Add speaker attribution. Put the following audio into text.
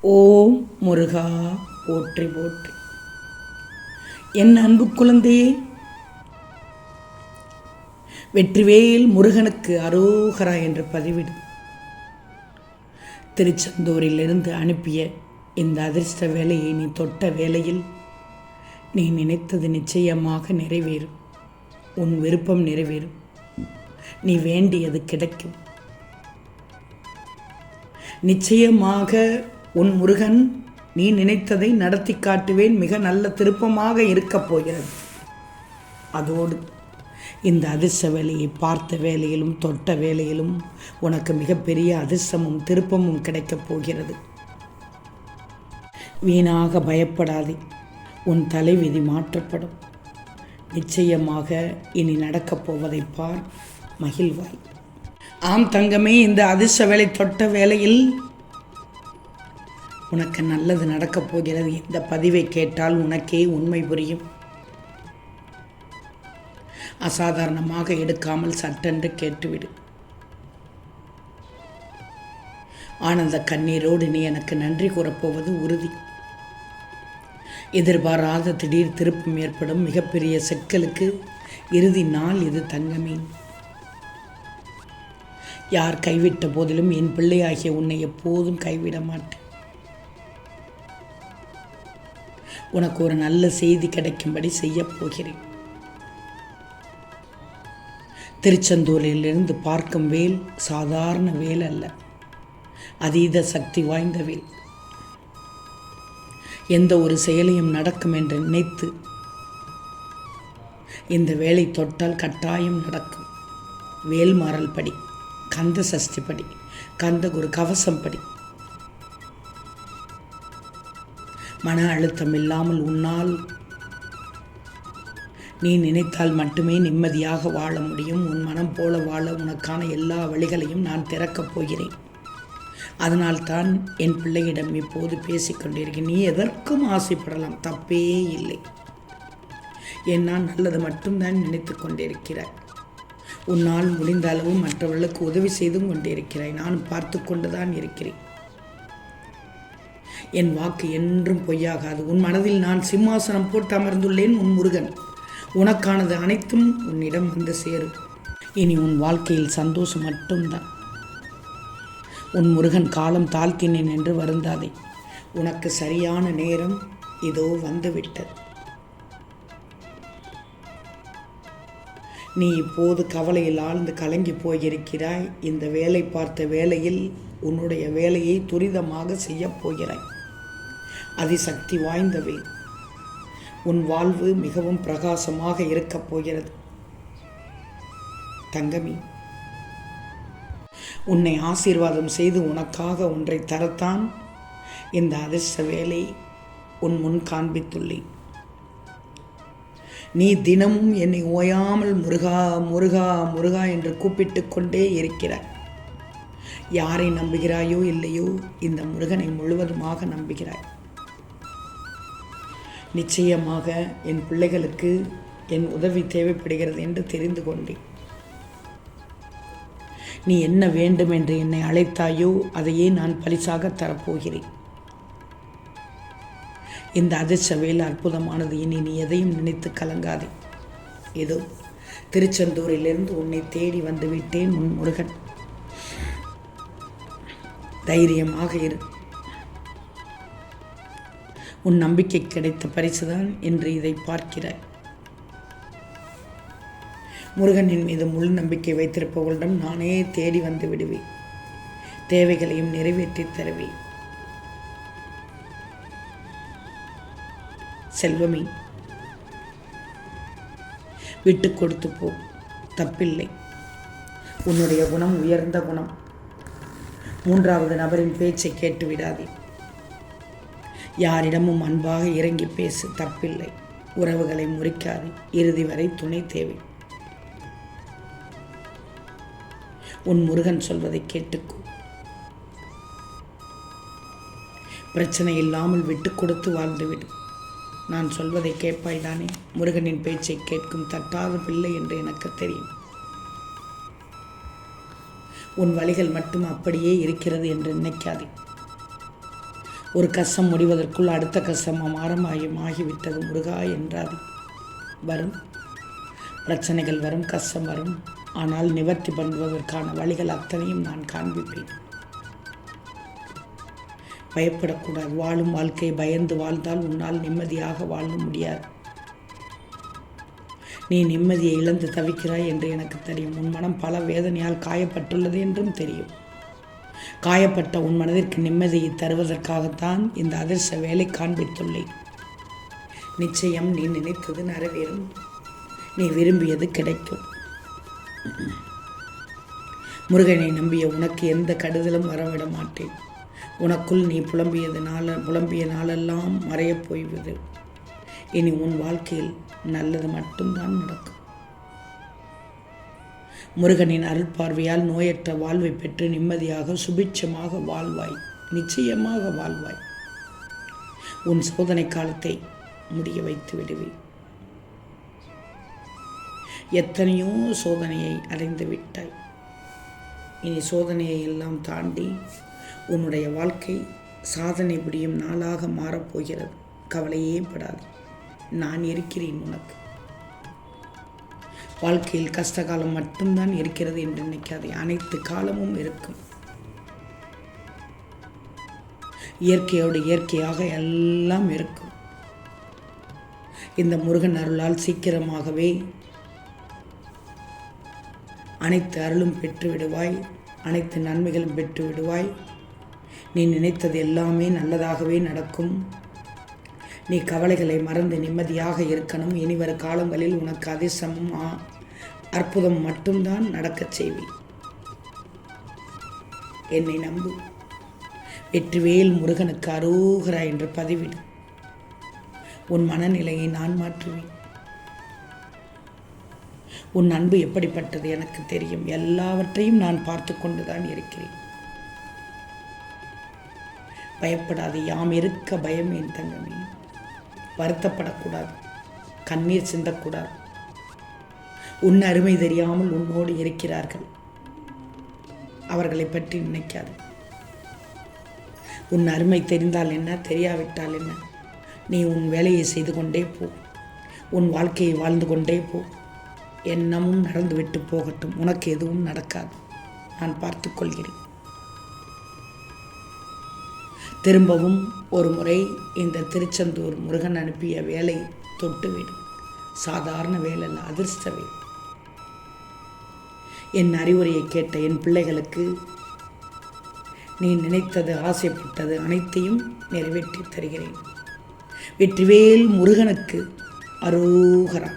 Speaker 1: ஓம் முருகா போற்றி போற்றி. என் அன்பு குழந்தையே வெற்றிவேல் முருகனுக்கு அரோகரா என்று பதிவிடு. திருச்செந்தூரிலிருந்து அனுப்பிய இந்த அதிர்ஷ்ட வேலையை நீ தொட்ட வேலையில் நீ நினைத்தது நிச்சயமாக நிறைவேறும். உன் விருப்பம் நிறைவேறும். நீ வேண்டியது கிடைக்கும். நிச்சயமாக உன் முருகன் நீ நினைத்ததை நடத்தி காட்டுவேன் மிக நல்ல திருப்பமாக இருக்கப் போகிறது. அதோடு இந்த அதிர்ஷ்ட வேலையை பார்த்த வேலையிலும் தொட்ட வேலையிலும் உனக்கு மிகப்பெரிய அதிர்ஷ்டமும் திருப்பமும் கிடைக்கப் போகிறது. வீணாக பயப்படாதே உன் தலைவிதி மாற்றப்படும். நிச்சயமாக இனி நடக்கப் போவதை பார் மகிழ்வாய். ஆம் தங்கமே இந்த அதிர்ஷ்ட வேலை தொட்ட வேலையில் உனக்கு நல்லது நடக்கப் போகிறது. இந்த பதிவை கேட்டால் உனக்கே உண்மை புரியும். அசாதாரணமாக எடுக்காமல் சட்டென்று கேட்டுவிடு. ஆனந்த கண்ணீரோடு நீ எனக்கு நன்றி கூறப்போவது உறுதி. எதிர்பாராத திடீர் திருப்பம் ஏற்படும் மிகப்பெரிய சிக்கலுக்கு இறுதி நாள் இது தங்கமே. யார் கைவிட்ட போதிலும் என் பிள்ளையாகிய உன்னை எப்போதும் கைவிட மாட்டேன். உனக்கு ஒரு நல்ல செய்தி கிடைக்கும்படி செய்யப் போகிறேன். திருச்செந்தூரிலிருந்து பார்க்கும் வேல் சாதாரண வேல் அல்ல. அதீத சக்தி வாய்ந்த வேல். எந்த ஒரு செயலையும் நடக்கும் என்று நினைத்து இந்த வேலை தொட்டால் கட்டாயம் நடக்கும். வேல்மாறல் படி கந்த சஷ்டி படி கந்த குரு கவசம் படி மன அழுத்தம் இல்லாமல் உன்னால் நீ நினைத்தால் மட்டுமே நிம்மதியாக வாழ முடியும். உன் மனம் போல வாழ உனக்கான எல்லா வழிகளையும் நான் திறக்கப் போகிறேன். அதனால்தான் என் பிள்ளையிடம் இப்போது பேசிக்கொண்டிருக்கேன் நீ எதற்கும் ஆசைப்படலாம். தப்பே இல்லை. என்னால் நல்லது மட்டும்தான் நினைத்து கொண்டிருக்கிறாய்? உன்னால் முடிந்த அளவு மற்றவர்களுக்கு உதவி செய்தும் கொண்டிருக்கிறாய். நான் பார்த்து கொண்டுதான் இருக்கிறேன். என் வாக்கு என்றும் பொய்யாகாது. உன் மனதில் நான் சிம்மாசனம் போட்டு அமர்ந்துள்ளேன் உன் முருகன். உனக்கானது அனைத்தும் உன்னிடம் வந்து சேரும். இனி உன் வாழ்க்கையில் சந்தோஷம் மட்டும்தான். உன் முருகன் காலம் தாழ்த்தினேன் என்று வருந்தாதே. உனக்கு சரியான நேரம் இதோ வந்துவிட்டது. நீ இப்போது கவலையில் ஆழ்ந்து கலங்கி போயிருக்கிறாய். இந்த வேலை பார்த்த வேலையில் உன்னுடைய வேலையை துரிதமாக செய்யப் போகிறாய். அதிசக்தி வாய்ந்தவை உன் வாழ்வு மிகவும் பிரகாசமாக இருக்கப் போகிறது. தங்கமி உன்னை ஆசீர்வாதம் செய்து உனக்காக ஒன்றை தரத்தான் இந்த அதிர்ஷ்ட வேலை உன் முன் காண்பித்துள்ளேன். நீ தினமும் என்னை ஓயாமல் முருகா முருகா முருகா என்று கூப்பிட்டு கொண்டே இருக்கிறாய். யாரை நம்புகிறாயோ இல்லையோ இந்த முருகனை முழுவதுமாக நம்புகிறாய். நிச்சயமாக என் பிள்ளைகளுக்கு என் உதவி தேவைப்படுகிறது என்று தெரிந்து கொண்டேன். நீ என்ன வேண்டும் என்று என்னை அழைத்தாயோ அதையே நான் பரிசாக தரப்போகிறேன். இந்த அதிர்ஷ்ட வேலை அற்புதமானது. இனி நீ எதையும் நினைத்து கலங்காதே. ஏதோ திருச்செந்தூரிலிருந்து உன்னை தேடி வந்து விட்டேன் உன் முருகன். தைரியமாக இரு. உன் நம்பிக்கை கிடைத்த பரிசுதான் என்று இதை பார்க்கிறாய். முருகனின் மீது முழு நம்பிக்கை வைத்திருப்பவர்களிடம் நானே தேடி வந்து விடுவேன். தேவைகளையும் நிறைவேற்றி தருவேன். செல்வமே விட்டு கொடுத்து போ. தப்பில்லை. உன்னுடைய குணம் உயர்ந்த குணம். மூன்றாவது நபரின் பேச்சை கேட்டு விடாதே யாரிடமும் அன்பாக இறங்கி பேசு தப்பில்லை. உறவுகளை முறிக்காது. இறுதி வரை துணை தேவை. உன் முருகன் சொல்வதை கேட்டுக்கோ. பிரச்சனை இல்லாமல் விட்டு கொடுத்து வாழ்ந்துவிடு. நான் சொல்வதை கேட்பாய் தானே? முருகனின் பேச்சை கேட்கும் தட்டாத பிள்ளை என்று எனக்கு தெரியும். உன் வழிகள் மட்டும் அப்படியே இருக்கிறது என்று நினைக்காதே. ஒரு கஷ்டம் முடிவதற்குள் அடுத்த கஷ்டம் ஆரம்பமாயும் ஆகிவிட்டது முருகா என்றாது. வரும். பிரச்சனைகள் வரும் கஷ்டம் வரும். ஆனால் நிவர்த்தி பண்ணுவதற்கான வழிகள் அத்தனையும் நான் காண்பிப்பேன். பயப்படக்கூடாது. வாழும் வாழ்க்கை பயந்து வாழ்ந்தால் உன்னால் நிம்மதியாக வாழ முடியாது. நீ நிம்மதியை இழந்து தவிக்கிறாய் என்று எனக்கு தெரியும். உன் மனம் பல வேதனையால் காயப்பட்டுள்ளது என்றும் தெரியும். காயப்பட்ட உன் மனதிற்கு நிம்மதியை தருவதற்காகத்தான் இந்த அதிர்ஷ்ட வேலை காண்பித்துள்ளேன். நிச்சயம் நீ நினைத்தது நிறைவேறும். நீ விரும்பியது கிடைக்கும். முருகனை நம்பிய உனக்கு எந்த கடுதலும் வரவிட மாட்டேன். உனக்குள் நீ புலம்பியது நாள புலம்பிய நாளெல்லாம் மறையப் போய்விடு. இனி உன் வாழ்க்கையில் நல்லது மட்டும்தான் நடக்கும். முருகனின் அருள் பார்வையால் நோயற்ற வாழ்வை பெற்று நிம்மதியாக சுபிட்சமாக வாழ்வாய். நிச்சயமாக வாழ்வாய். உன் சோதனை காலத்தை முடிய வைத்து விடுவேன். எத்தனையோ சோதனையை அடைந்து விட்டாய். இனி சோதனையை எல்லாம் தாண்டி உன்னுடைய வாழ்க்கை சாதனை புரியும் நாளாக மாறப்போகிறது கவலையே படாது. நான் இருக்கிறேன் உனக்கு. வாழ்க்கையில் கஷ்ட காலம் மட்டும்தான் இருக்கிறது என்று நினைக்காதே. அனைத்து காலமும் இருக்கும். இயற்கையோடு இயற்கையாக எல்லாம் இருக்கும். இந்த முருகன் அருளால் சீக்கிரமாகவே அனைத்து அருளும் பெற்று விடுவாய். அனைத்து நன்மைகளும் பெற்று விடுவாய். நீ நினைத்தது எல்லாமே நல்லதாகவே நடக்கும். நீ கவலைகளை மறந்து நிம்மதியாக இருக்கணும். இனிவர காலங்களில் உனக்கு அதிர்ஷ்டமும் அற்புதம் மட்டும்தான் நடக்கச் செய்வேன் என்னை நம்பு. வெற்றிவேல் முருகனுக்கு அரோகரா என்று பதிவிடு. உன் மனநிலையை நான் மாற்றுவேன். உன் அன்பு எப்படிப்பட்டது எனக்கு தெரியும். எல்லாவற்றையும் நான் பார்த்து கொண்டுதான் இருக்கிறேன். பயப்படாது யாம் இருக்க பயம் என் தங்கமே. வருத்தப்படக்கூடாது. கண்ணீர் சிந்தக்கூடாது. உன் அருமை தெரியாமல் உன்னோடு இருக்கிறார்கள். அவர்களை பற்றி நினைக்காது. உன் அருமை தெரிந்தால் என்ன தெரியாவிட்டால் என்ன? நீ உன் வேலையை செய்து கொண்டே போ. உன் வாழ்க்கையை வாழ்ந்து கொண்டே போ. என்னமும் நடந்துவிட்டு போகட்டும். உனக்கு எதுவும் நடக்காது. நான் பார்த்துக்கொள்கிறேன் திரும்பவும் ஒரு முறை இந்த திருச்செந்தூர் முருகன் அனுப்பிய வேலை தொட்டுவிடும். சாதாரண வேலை அல்ல அதிர்ஷ்ட வேலை என் அறிவுரையை கேட்ட என் பிள்ளைகளுக்கு நீ நினைத்தது ஆசைப்பட்டது அனைத்தையும் நிறைவேற்றி தருகிறேன். வெற்றிவேல் முருகனுக்கு அரோகரா.